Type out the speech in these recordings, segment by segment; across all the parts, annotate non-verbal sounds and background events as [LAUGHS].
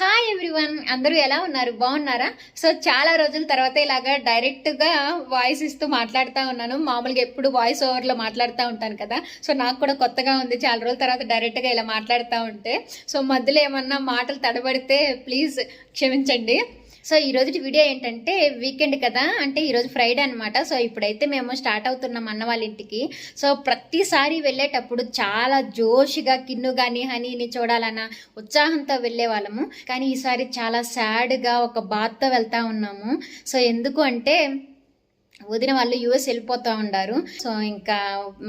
Hi everyone అందరూ ఎలా ఉన్నారు? బాగున్నారా? సో చాలా రోజుల తర్వాత ఇలాగా డైరెక్ట్గా వాయిస్ ఇస్తూ మాట్లాడుతూ ఉన్నాను. మామూలుగా ఎప్పుడు వాయిస్ ఓవర్లో మాట్లాడుతూ ఉంటాను కదా. సో నాకు కూడా కొత్తగా ఉంది. చాలా రోజుల తర్వాత డైరెక్ట్గా ఇలా మాట్లాడుతూ ఉంటే. సో మధ్యలో ఏమన్నా మాటలు తడబడితే ప్లీజ్ క్షమించండి. సో ఈ రోజు వీడియో ఏంటంటే వీకెండ్ కదా అంటే ఈరోజు ఫ్రైడే అనమాట సో ఇప్పుడైతే మేము స్టార్ట్ అవుతున్నాం అన్న వాళ్ళ ఇంటికి. సో ప్రతిసారి వెళ్ళేటప్పుడు చాలా జోష్గా కిన్ను కానీ హనీని చూడాలన్న ఉత్సాహంతో వెళ్ళే వాళ్ళము. కానీ ఈసారి చాలా సాడ్గా ఒక బాధతో వెళ్తా ఉన్నాము. సో ఎందుకు అంటే వదిన వాళ్ళు యూఎస్ వెళ్ళిపోతూ ఉండారు. సో ఇంకా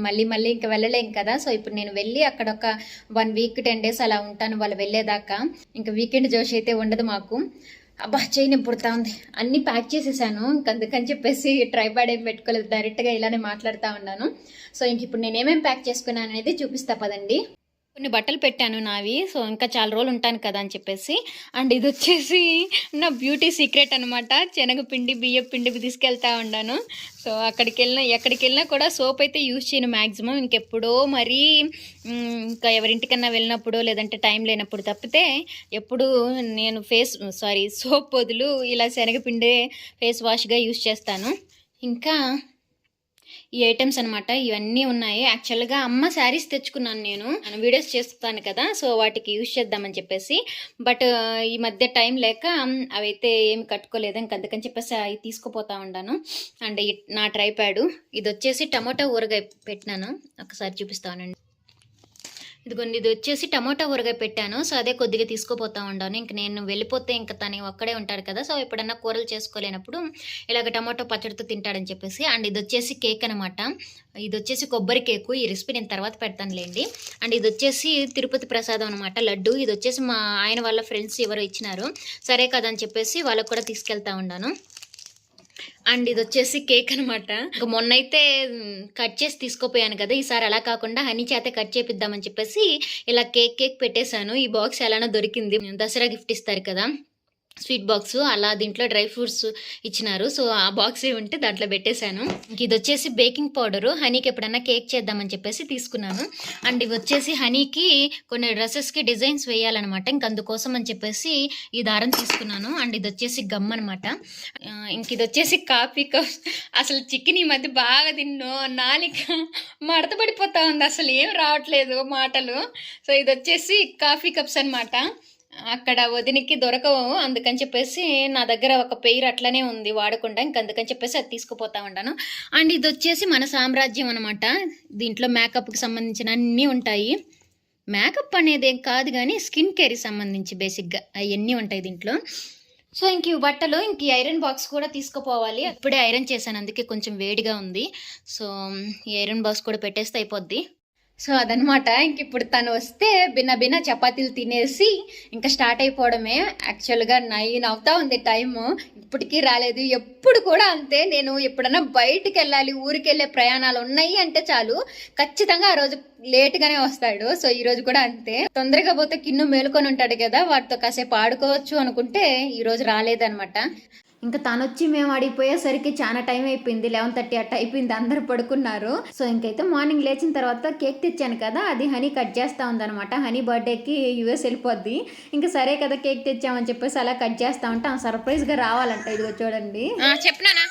మళ్ళీ మళ్ళీ ఇంకా వెళ్ళలేం కదా. సో ఇప్పుడు నేను వెళ్ళి అక్కడ ఒక వన్ వీక్ టెన్ డేస్ అలా ఉంటాను వాళ్ళు వెళ్ళేదాకా. ఇంకా వీకెండ్ జోష్ అయితే ఉండదు మాకు. అబ్బా చేయని పుడతా ఉంది. అన్ని ప్యాక్ చేసేసాను. ఇంక అందుకని చెప్పేసి ట్రైపాడ్ ఏం పెట్టుకోలేదు. డైరెక్ట్గా ఇలానే మాట్లాడుతూ ఉన్నాను. సో ఇంక ఇప్పుడు నేను ఏమేమి ప్యాక్ చేసుకున్నాను అనేది చూపిస్తా పదండి. కొన్ని బట్టలు పెట్టాను నావి సో ఇంకా చాలా రోజులు ఉంటాను కదా అని చెప్పేసి. అండ్ ఇది వచ్చేసి నా బ్యూటీ సీక్రెట్ అనమాట శనగపిండి బియ్యం పిండి తీసుకెళ్తా ఉన్నాను సో అక్కడికి వెళ్ళిన ఎక్కడికి వెళ్ళినా కూడా సోప్ అయితే యూజ్ చేయను మ్యాక్సిమం ఇంకెప్పుడో మరీ ఇంకా ఎవరింటికన్నా వెళ్ళినప్పుడు లేదంటే టైం లేనప్పుడు తప్పితే ఎప్పుడు నేను ఫేస్ సారీ సోప్ బదులు ఇలా శనగపిండి ఫేస్ వాష్గా యూజ్ చేస్తాను. ఇంకా ఈ ఐటమ్స్ అనమాట ఇవన్నీ ఉన్నాయి. యాక్చువల్గా అమ్మ శారీస్ తెచ్చుకున్నాను నేను. వీడియోస్ చేస్తాను కదా సో వాటికి యూజ్ చేద్దామని చెప్పేసి. బట్ ఈ మధ్య టైం లేక అవైతే ఏమి కట్టుకోలేదు. ఇంక అందుకని చెప్పేసి అవి తీసుకుపోతా ఉన్నాను అండ్ నా ట్రై ప్యాడు ఇది వచ్చేసి టమాటా ఊరగాయ పెట్టినాను. ఒకసారి చూపిస్తానండి ఇదిగోండి ఇది వచ్చేసి టమాటా ఊరగా పెట్టాను. సో అదే కొద్దిగా తీసుకుపోతా ఉండాను. ఇంక నేను వెళ్ళిపోతే ఇంకా తను ఒక్కడే ఉంటాడు కదా. సో ఎప్పుడన్నా కూరలు చేసుకోలేనప్పుడు ఇలాగ టమాటో పచ్చడితో తింటాడని చెప్పేసి అండ్ ఇది వచ్చేసి కేక్ అనమాట ఇది వచ్చేసి కొబ్బరి కేకు. ఈ రెసిపీ నేను తర్వాత పెడతానులేండి. అండ్ ఇది వచ్చేసి తిరుపతి ప్రసాదం అనమాట లడ్డు. ఇది వచ్చేసి మా ఆయన వాళ్ళ ఫ్రెండ్స్ ఎవరో ఇచ్చినారు. సరే కదా అని చెప్పేసి వాళ్ళకు కూడా తీసుకెళ్తా ఉన్నాను. అండ్ ఇది వచ్చేసి కేక్ అనమాట మొన్న అయితే కట్ చేసి తీసుకోపోయాను కదా ఈసారి అలా కాకుండా హనీ చేతే కట్ చేపిద్దామని చెప్పేసి ఇలా కేక్ కేక్ పెట్టేశాను. ఈ బాక్స్ ఎలానో దొరికింది. దసరా గిఫ్ట్ ఇస్తారు కదా. స్వీట్ బాక్స్ అలా దీంట్లో డ్రై ఫ్రూట్స్ ఇచ్చినారు. సో ఆ బాక్స్ ఏ ఉంటే దాంట్లో పెట్టేశాను. ఇంక ఇది వచ్చేసి బేకింగ్ పౌడరు. హనీకి ఎప్పుడన్నా కేక్ చేద్దామని చెప్పేసి తీసుకున్నాను. అండ్ ఇవి వచ్చేసి హనీకి కొన్ని డ్రెస్సెస్కి డిజైన్స్ వేయాలన్నమాట. ఇంక అందుకోసం అని చెప్పేసి ఈ దారం తీసుకున్నాను. అండ్ ఇది వచ్చేసి గమ్ అనమాట ఇంక ఇది వచ్చేసి కాఫీ కప్. అసలు చికెన్ ఈ మధ్య బాగా తిన్నో నాలిక మడత పడిపోతా ఉంది. అసలు ఏం రావట్లేదు మాటలు. సో ఇది వచ్చేసి కాఫీ కప్స్ అన్నమాట. అక్కడ వదినికి దొరకవు అందుకని చెప్పేసి నా దగ్గర ఒక పెయిర్ అట్లనే ఉంది వాడకుండా ఇంక అందుకని చెప్పేసి అది తీసుకుపోతా ఉంటాను అండ్ ఇది వచ్చేసి మన సామ్రాజ్యం అనమాట దీంట్లో మేకప్కి సంబంధించిన అన్నీ ఉంటాయి. మేకప్ అనేది ఏం కాదు కానీ స్కిన్ కేర్కి సంబంధించి బేసిక్గా అవన్నీ ఉంటాయి దీంట్లో. సో ఇంక ఈ బట్టలు ఇంక ఈ ఐరన్ బాక్స్ కూడా తీసుకుపోవాలి. ఇప్పుడే ఐరన్ చేశాను అందుకే కొంచెం వేడిగా ఉంది. సో ఈ ఐరన్ బాక్స్ కూడా పెట్టేస్తే అయిపోద్ది. సో అదనమాట ఇంక ఇప్పుడు తను వస్తే బిన్న బిన్న చపాతీలు తినేసి ఇంకా స్టార్ట్ అయిపోవడమే. యాక్చువల్గా నైన్ అవుతా ఉంది టైము. ఇప్పటికీ రాలేదు. ఎప్పుడు కూడా అంతే. నేను ఎప్పుడన్నా బయటికి వెళ్ళాలి ఊరికి వెళ్ళే ప్రయాణాలు ఉన్నాయి అంటే చాలు. ఖచ్చితంగా ఆ రోజు లేట్గానే వస్తాడు. సో ఈ రోజు కూడా అంతే. తొందరగా పోతే కిన్ను మేలుకొని ఉంటాడు కదా. వాటితో కాసేపు ఆడుకోవచ్చు అనుకుంటే ఈ రోజు రాలేదనమాట ఇంకా తను వచ్చి మేము అడిగిపోయేసరికి చాలా టైం అయిపోయింది లెవెన్ థర్టీ అట్ట అయిపోయింది అందరు పడుకున్నారు. సో ఇంకైతే మార్నింగ్ లేచిన తర్వాత కేక్ తెచ్చాను కదా అది హనీ కట్ చేస్తా ఉందన్నమాట. హనీ బర్త్డేకి యూఎస్ వెళ్ళిపోద్ది. ఇంకా సరే కదా కేక్ తెచ్చామని చెప్పేసి అలా కట్ చేస్తా ఉంటే సర్ప్రైజ్గా సర్ప్రైజ్గా రావాలంట ఇదిగో చూడండి. చెప్పనా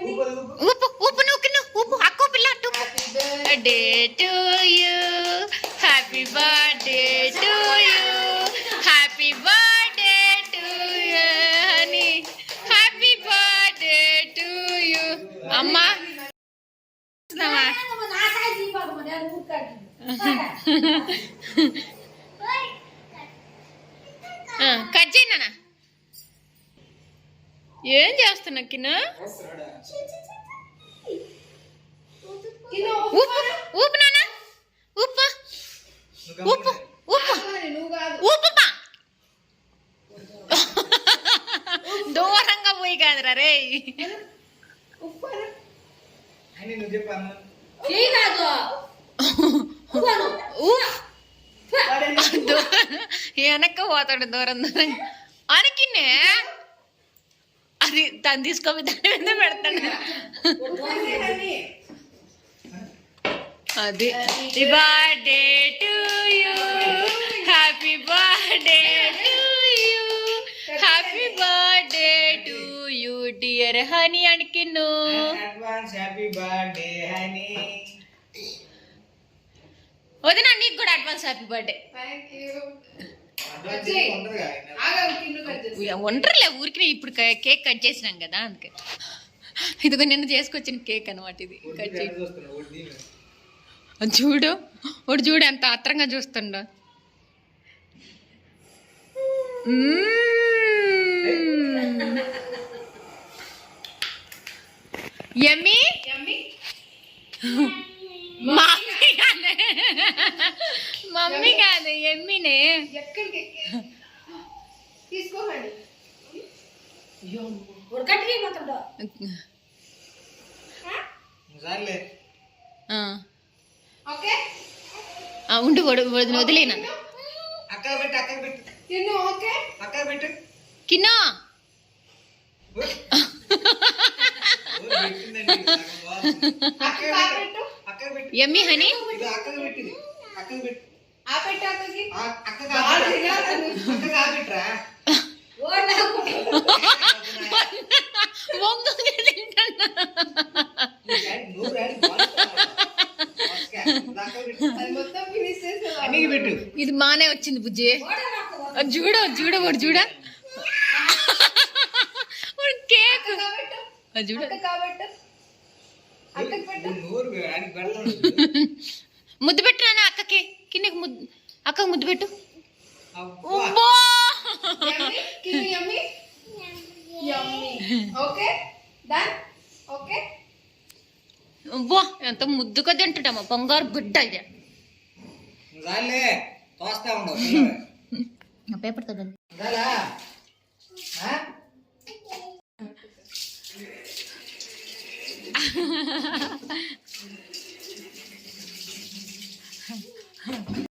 Upo, upo to you. Happy birthday. To you. Happy birthday to you, honey. Happy birthday to you. [LAUGHS] [LAUGHS] ఏం చేస్తున్నా కిన్న పోయి కాదురా రే. అని నువ్వు చెప్పాను వెనక్క పోతాడు దూరం దూరం. అనకిన్నే అది తను తీసుకోమి దాని మీద పెడతాడు అది happy birthday to you happy birthday to you happy birthday to you dear honey అణికిన్ను advance happy birthday honey వదిన నీకు కూడా అడ్వాన్స్ హ్యాపీ బర్త్డే అడ్వాన్స్ ఉండదు ఒంటరిలే ఊరికి ఇప్పుడు కేక్ కట్ చేసినాం కదా అందుకే. ఇదిగో నిన్న చేసుకొచ్చిన కేక్ అనమాట ఇది కట్ చేసి చూడు ఒకటి చూడు ఎంత ఆత్రంగా చూస్తుండో. కాదు మమ్మీ కాదు ఎమ్మినే. ఎక్కడికి తీసుకోకండి చాలులే ఆ. ఓకే? ఆ, ఉండు వడు- వదిన వదిలేనా? అక్కడ పెట్టు అక్కడ పెట్టు. తిను ఓకే? అక్కడ పెట్టు. కిన్నా. పెట్టు. పెట్టు. పెట్టు. ఎమ్మి హనీ? అక్కడ పెట్టింది అక్కడ పెట్టు. ఇది మానే వచ్చింది బుజ్జి. చూడ చూడ వాడు చూడ. కేక్. చూడ. ముద్దు పెట్టినా అక్కకి. కిందకి ముద్దు అక్కకి ముద్దు పెట్టు. అబ్బా. ఉబ్బో! Yummy Kinnu yummy yummy okay. Done okay. ఉబ్బో ఎంత ముద్దుగా తింటున్నామా బంగారు బిడ్డ ఇది. పేపర్ కదండి